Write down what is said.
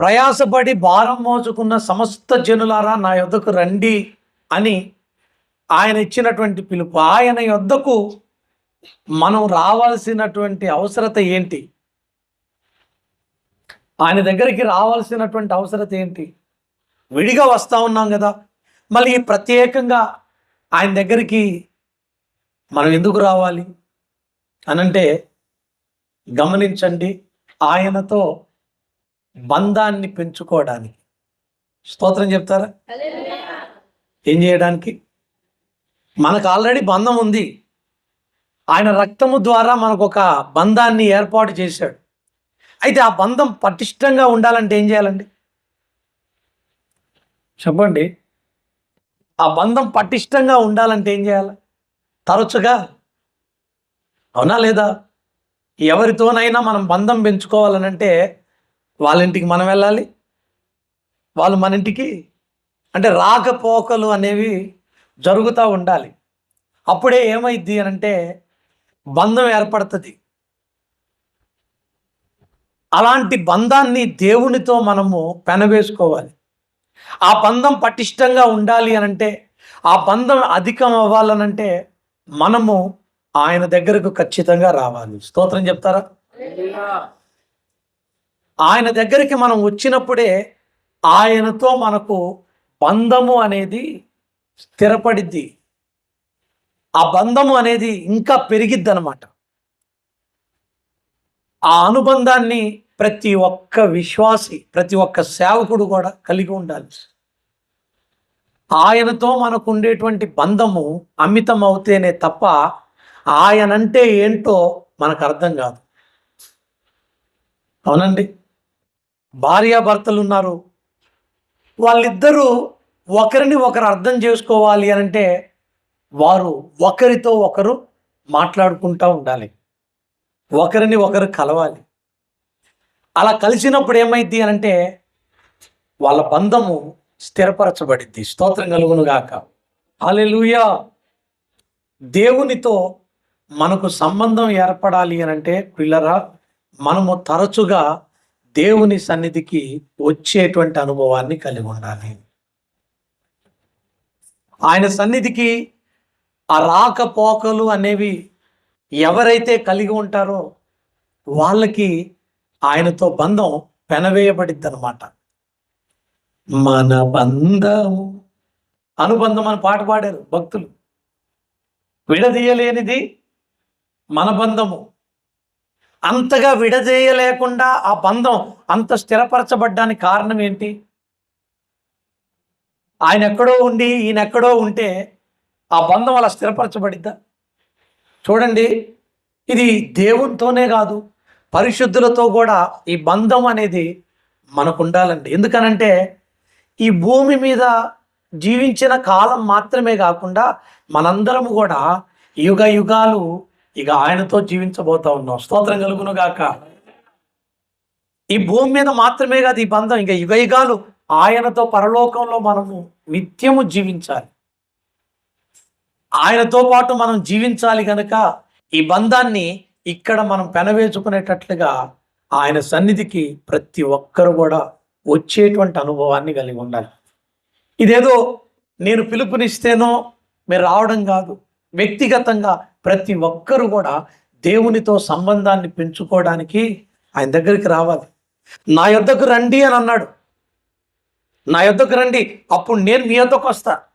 ప్రయాసపడి భారం మోచుకున్న సమస్త జనులారా నా యొద్దకు రండి అని ఆయన ఇచ్చినటువంటి పిలుపు. ఆయన యొద్దకు మనం రావాల్సినటువంటి అవసరత ఏంటి? ఆయన దగ్గరికి రావాల్సినటువంటి అవసరత ఏంటి? విడిగా వస్తూ ఉన్నాం కదా. మళ్ళీ ప్రత్యేకంగా ఆయన దగ్గరికి మనం ఎందుకు రావాలి? అనంటే గమనించండి ఆయనతో బంధాన్ని పెంచుకోవడానికి. స్తోత్రం చెప్తారా? ఏం చేయడానికి? మనకు ఆల్రెడీ బంధం ఉంది. ఆయన రక్తము ద్వారా మనకు ఒక బంధాన్ని ఏర్పాటు చేశాడు. అయితే ఆ బంధం పటిష్టంగా ఉండాలంటే ఏం చేయాలండి? చెప్పండి. ఆ బంధం పటిష్టంగా ఉండాలంటే ఏం చేయాలి? తరచుగా అవునా లేదా? ఎవరితోనైనా మనం బంధం పెంచుకోవాలనంటే వాళ్ళ ఇంటికి మనం వెళ్ళాలి. వాళ్ళు మన ఇంటికి అంటే రాకపోకలు అనేవి జరుగుతూ ఉండాలి. అప్పుడే ఏమైద్ది అని అంటే బంధం ఏర్పడుతుంది. అలాంటి బంధాన్ని దేవునితో మనము పెనవేసుకోవాలి. ఆ బంధం పటిష్టంగా ఉండాలి అనంటే ఆ బంధం అధికం అవ్వాలనంటే మనము ఆయన దగ్గరకు ఖచ్చితంగా రావాలి. స్తోత్రం చెప్తారా? ఆయన దగ్గరికి మనం వచ్చినప్పుడే ఆయనతో మనకు బంధము అనేది స్థిరపడిద్ది. ఆ బంధము అనేది ఇంకా పెరిగిద్ది అనమాట ఆ అనుబంధాన్ని ప్రతి ఒక్క విశ్వాసి ప్రతి ఒక్క సేవకుడు కూడా కలిగి ఉండాలి. ఆయనతో మనకు ఉండేటువంటి బంధము అమితం అవుతేనే తప్ప ఆయనంటే ఏంటో మనకు అర్థం కాదు. అవునండి? భార్యాభర్తలు ఉన్నారు వాళ్ళిద్దరూ ఒకరిని ఒకరు అర్థం చేసుకోవాలి అని అంటే వారు ఒకరితో ఒకరు మాట్లాడుకుంటూ ఉండాలి. ఒకరిని ఒకరు కలవాలి. అలా కలిసినప్పుడు ఏమైంది అని అంటే వాళ్ళ బంధము స్థిరపరచబడిద్ది. స్తోత్రం కలుగును గాక. హల్లెలూయా! దేవునితో మనకు సంబంధం ఏర్పడాలి అని అంటే పిల్లరా మనము తరచుగా దేవుని సన్నిధికి వచ్చేటువంటి అనుభవాన్ని కలిగి ఉండాలి. ఆయన సన్నిధికి ఆ రాకపోకలు అనేవి ఎవరైతే కలిగి ఉంటారో వాళ్ళకి ఆయనతో బంధం పెనవేయబడిద్ది అనమాట మన బంధం అనుబంధం అని పాట పాడారు భక్తులు. విడదీయలేనిది మన బంధము అంతగా విడదీయలేకుండా ఆ బంధం అంత స్థిరపరచబడ్డానికి కారణం ఏంటి? ఆయన ఎక్కడో ఉండి ఈయన ఎక్కడో ఉంటే ఆ బంధం అలా స్థిరపరచబడిద్దా? చూడండి ఇది దేవునితోనే కాదు పరిశుద్ధులతో కూడా ఈ బంధం అనేది మనకు ఉండాలండి ఎందుకనంటే ఈ భూమి మీద జీవించిన కాలం మాత్రమే కాకుండా మనందరం కూడా యుగ యుగాలు ఇక ఆయనతో జీవించబోతా ఉన్నాం. స్తోత్రం కలుగును గాక. ఈ భూమి మీద మాత్రమే కాదు ఈ బంధం ఇంకా ఇవైగాలు ఆయనతో పరలోకంలో మనము నిత్యము జీవించాలి. ఆయనతో పాటు మనం జీవించాలి కనుక ఈ బంధాన్ని ఇక్కడ మనం పెనవేసుకునేటట్లుగా ఆయన సన్నిధికి ప్రతి ఒక్కరు కూడా వచ్చేటువంటి అనుభవాన్ని కలిగి ఉండాలి. ఇదేదో నేను పిలుపునిస్తేనో మీరు రావడం కాదు వ్యక్తిగతంగా ప్రతి ఒక్కరు కూడా దేవునితో సంబంధాన్ని పెంచుకోవడానికి ఆయన దగ్గరికి రావాలి. నా యొద్దకు రండి అని అన్నాడు. నా యొద్దకు రండి అప్పుడు నేను మీ యొద్దకు వస్తాను